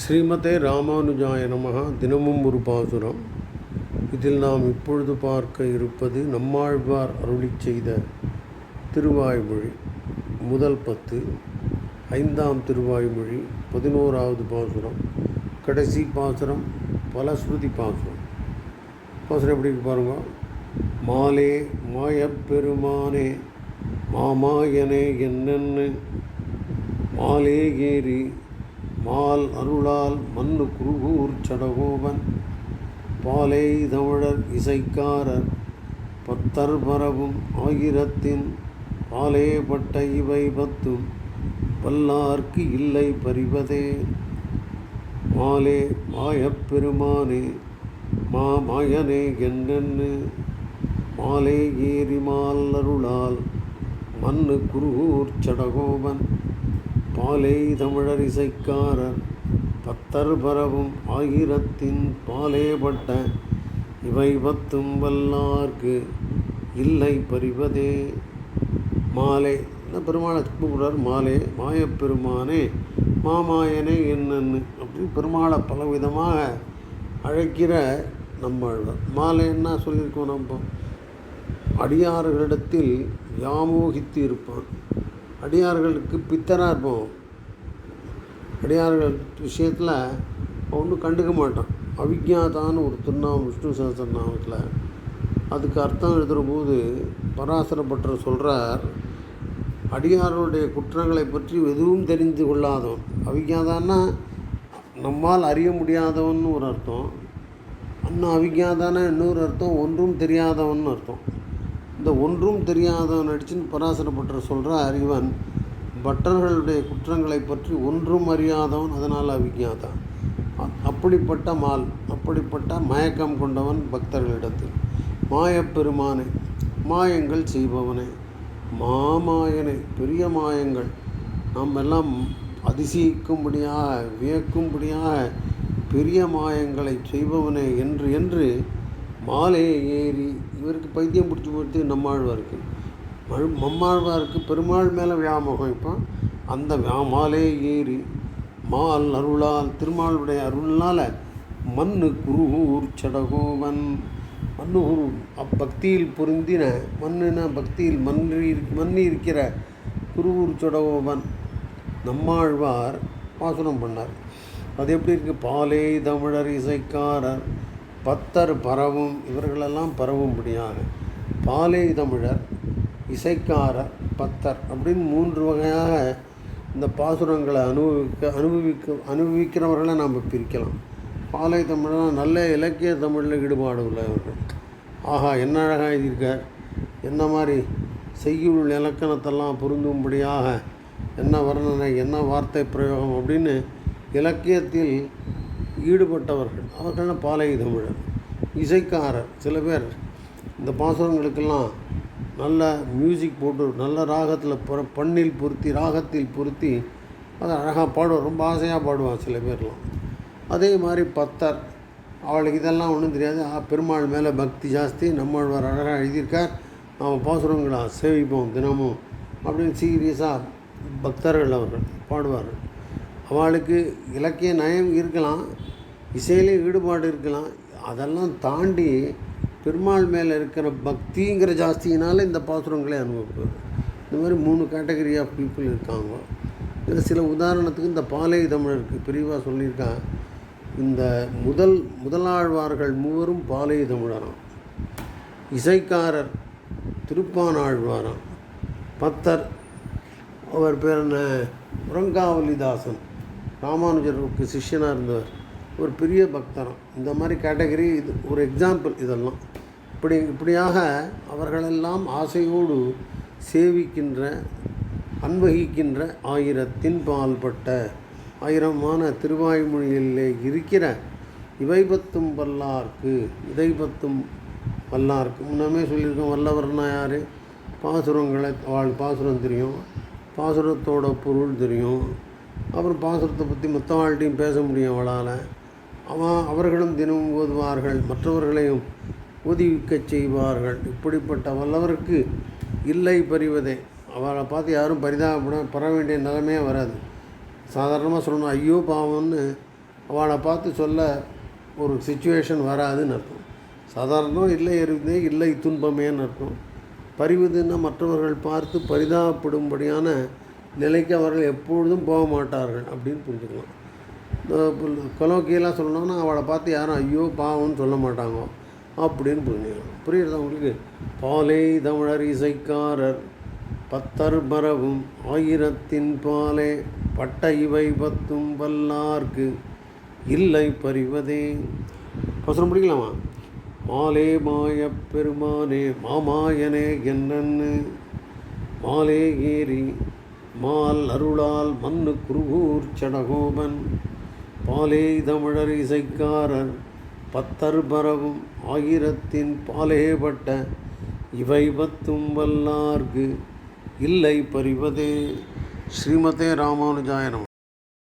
ஸ்ரீமதே ராமானுஜாய நமக தினமும் ஒரு பாசுரம். இதில் நாம் இப்பொழுது பார்க்க இருப்பது நம்மாழ்வார் அருளிச் செய்த திருவாய்மொழி முதல் பத்து. ஐந்தாம் திருவாய்மொழி பதினோராவது பாசுரம். கடைசி பாசுரம் பலஸ்ருதி பாசுரம். பாசுரம் எப்படி பாருங்கள் பாருங்க. மாலே மாயப்பெருமானே மாமாயனே என்னென்னு. மாலே ஏறி மால் அருளால் மண்ணு குருகூர் சடகோபன். பாலை தமிழர் இசைக்காரர் பத்தர் பரவும் ஆயிரத்தின் பாலே பட்ட இவை பத்தும் பல்லார்க்கு இல்லை பறிவதே மாலே மாயப்பெருமானே மா மாயனே என்னென்னு. மாலே ஏறி மால் அருளால் மண்ணு குருகூர் சடகோபன். பாலை தமிழர் இசைக்காரர் பத்தர் பரவும் ஆயிரத்தின் பாலேபட்ட இவை பத்தும் வல்லார்க்கு இல்லை பறிவதே மாலை இந்த பெருமாளை கூப்பிடுறார் மாலே மாயப்பெருமானே மாமாயனே என்னன்னு அப்படி பெருமாளை பலவிதமாக அழைக்கிற நம்மாழ்வார். மாலை என்ன சொல்லியிருக்கோம் நம்ம? அடியார்களிடத்தில் வியாமோகித்து இருப்பான் அடியார்களுக்கு பித்தனாக இருப்போம். அடியார்கள் விஷயத்தில் ஒன்றும் கண்டுக்க மாட்டான். அவிஜாதான்னு ஒரு திருநாமம் விஷ்ணு சகசிரநாமத்தில். அதுக்கு அர்த்தம் எழுதுகிற போது பராசரப்பட்டர் சொல்கிறார் அடியார்களுடைய குற்றங்களை பற்றி எதுவும் தெரிந்து கொள்ளாதவன். அவிஜாதான்னா நம்மால் அறிய முடியாதவன் ஒரு அர்த்தம். அண்ணா அவிஜாதானா இன்னொரு அர்த்தம் ஒன்றும் தெரியாதவன் அர்த்தம். இந்த ஒன்றும் தெரியாதவன் அடிச்சுன்னு பராசரப்பட்டர் சொல்கிற அறிவன் பட்டர்களுடைய குற்றங்களை பற்றி ஒன்றும் அறியாதவன் அதனால் அவிஜாதான் அப்படிப்பட்ட மால் அப்படிப்பட்ட மயக்கம் கொண்டவன் பக்தர்களிடத்தில் மாயப்பெருமானை மாயங்கள் செய்பவனே மாமாயனை பெரிய மாயங்கள். நாம் எல்லாம் அதிசயிக்கும்படியாக வியக்கும்படியாக பெரிய மாயங்களை செய்பவனே என்று என்று மாலையை ஏறி இவருக்கு பைத்தியம் பிடிச்சி போட்டு நம்மாழ்வாருக்கு மழ் மம்மாழ்வாருக்கு பெருமாள் மேலே வியாமோகம். இப்போ அந்த மாலே ஏறி மால் அருளால் திருமாலுடைய அருள்னால் மண்ணு குருகூர் சடகோவன். மண்ணு குரு அப்பக்தியில் பொருந்தின மண்ணுனா பக்தியில் மன்றி மண்ணி இருக்கிற குருகூர் சடகோவன். நம்மாழ்வார் பாசுரம் பண்ணார். அது எப்படி இருக்குது பாலே தமிழர் இசைக்காரர். பத்தர் பரவும் இவர்களெல்லாம் பரவும்படியாக பாலை தமிழர் இசைக்காரர் பத்தர் அப்படின்னு மூன்று வகையாக இந்த பாசுரங்களை அனுபவிக்க அனுபவிக்க அனுபவிக்கிறவர்களை நாம் பிரிக்கலாம். பாலை தமிழெலாம் நல்ல இலக்கிய தமிழில் ஈடுபாடு உள்ளவர்கள். ஆஹா என்ன அழகாக எழுதியிருக்கார். என்ன மாதிரி செய்யுள் இலக்கணத்தெல்லாம் பொருந்தும்படியாக என்ன வர்ணனை என்ன வார்த்தை பிரயோகம் அப்படின்னு இலக்கியத்தில் ஈடுபட்டவர்கள். அவர்கள் பாலை தமிழர் இசைக்காரர் சில பேர். இந்த பாசுரங்களுக்கெல்லாம் நல்ல மியூசிக் போட்டு நல்ல ராகத்தில் பண்ணில் பொருத்தி ராகத்தில் பொருத்தி அதை அழகாக பாடுவார். ரொம்ப ஆசையாக பாடுவான் சில பேர்லாம். அதே மாதிரி பத்தர் அவளுக்கு இதெல்லாம் ஒன்றும் தெரியாது. ஆ, பெருமாள் மேலே பக்தி ஜாஸ்தி. நம்மாழ்வார் அழகாக எழுதியிருக்கார். நாம் பாசுரங்களை சேவிப்போம் தினமும் அப்படின்னு சீரியஸாக பக்தர்கள் அவர்கள் பாடுவார்கள். அவளுக்கு இலக்கிய நயம் இருக்கலாம். இசையிலே ஈடுபாடு இருக்கலாம். அதெல்லாம் தாண்டி பெருமாள் மேலே இருக்கிற பக்திங்கிற ஜாஸ்தியினால் இந்த பாசுரங்களே அனுபவிப்பார் இந்த மாதிரி மூணு கேட்டகரி ஆஃப் பீப்புள் இருக்காங்க. இதில் சில உதாரணத்துக்கு இந்த பாலை தமிழருக்கு பிரிவாக சொல்லியிருக்கான் இந்த முதல் முதலாழ்வார்கள் மூவரும் பாலை தமிழராம். இசைக்காரர் திருப்பானாழ்வாராம். பத்தர் அவர் பேர் என்ன? புரங்காவலிதாசன். ராமானுஜருக்கு சிஷ்யனாக இருந்தவர். ஒரு பெரிய பக்தரம். இந்த மாதிரி கேட்டகரி இது ஒரு எக்ஸாம்பிள் இதெல்லாம். இப்படி இப்படியாக அவர்களெல்லாம் ஆசையோடு சேவிக்கின்ற அன்வகிக்கின்ற ஆயிரத்தின் பால்பட்ட ஆயிரமான திருவாய்மொழியிலே இருக்கிற இவை பத்தும் வல்லார்க்கு இதை பத்தும் வல்லார்க்கு. முன்னமே சொல்லியிருக்கோம் வல்லவர்னா யார்? பாசுரங்களை வாழ் பாசுரம் தெரியும். பாசுரத்தோட பொருள் தெரியும். அப்புறம் பாசுரத்தை பற்றி மொத்த வாழ்க்கையும் பேச முடியும் அவளால். அவன் அவர்களும் தினமும் ஓதுவார்கள் மற்றவர்களையும் ஊதிவிக்கச் செய்வார்கள். இப்படிப்பட்ட வல்லவருக்கு இல்லை பறிவதே அவளை பார்த்து யாரும் பரிதாபப்பட பெற வேண்டிய நிலைமையே வராது. சாதாரணமாக சொல்லணும் ஐயோ பாவம்னு அவளை பார்த்து சொல்ல ஒரு சுச்சுவேஷன் வராதுன்னு அர்த்தம். சாதாரணம் இல்லை இருந்தே இல்லை துன்பமேன்னு அர்த்தம். பறிவுதுன்னா மற்றவர்கள் பார்த்து பரிதாபப்படும்படியான நிலைக்கு அவர்கள் எப்பொழுதும் போக மாட்டார்கள் அப்படின்னு புரிஞ்சுக்கலாம். கொலோக்கியெல்லாம் சொல்லணும்னா அவளை பார்த்து யாரும் ஐயோ பாவம்னு சொல்ல மாட்டாங்க அப்படின்னு புரிஞ்சுக்கலாம் புரியுறதா உங்களுக்கு? பாலை தமிழர் இசைக்காரர் பத்தர் பரவும் ஆயிரத்தின் பாலே பட்ட இவை பத்தும் வல்லார்க்கு இல்லை பறிவதே. அவசரம் பிடிக்கலாமா? மாலே மாயப் பெருமானே மாமாயனே என்னன்னு. மாலே ஏறி மால் அருளால் மண்ணு குருகூர் சடகோபன். பாலே தமிழர் இசைக்காரர் பத்தர் பரவும் ஆயிரத்தின் பாலேபட்ட இவை பத்தும் வல்லார்க்கு இல்லை பறிவதே ஸ்ரீமதே ராமானுஜாயனம்.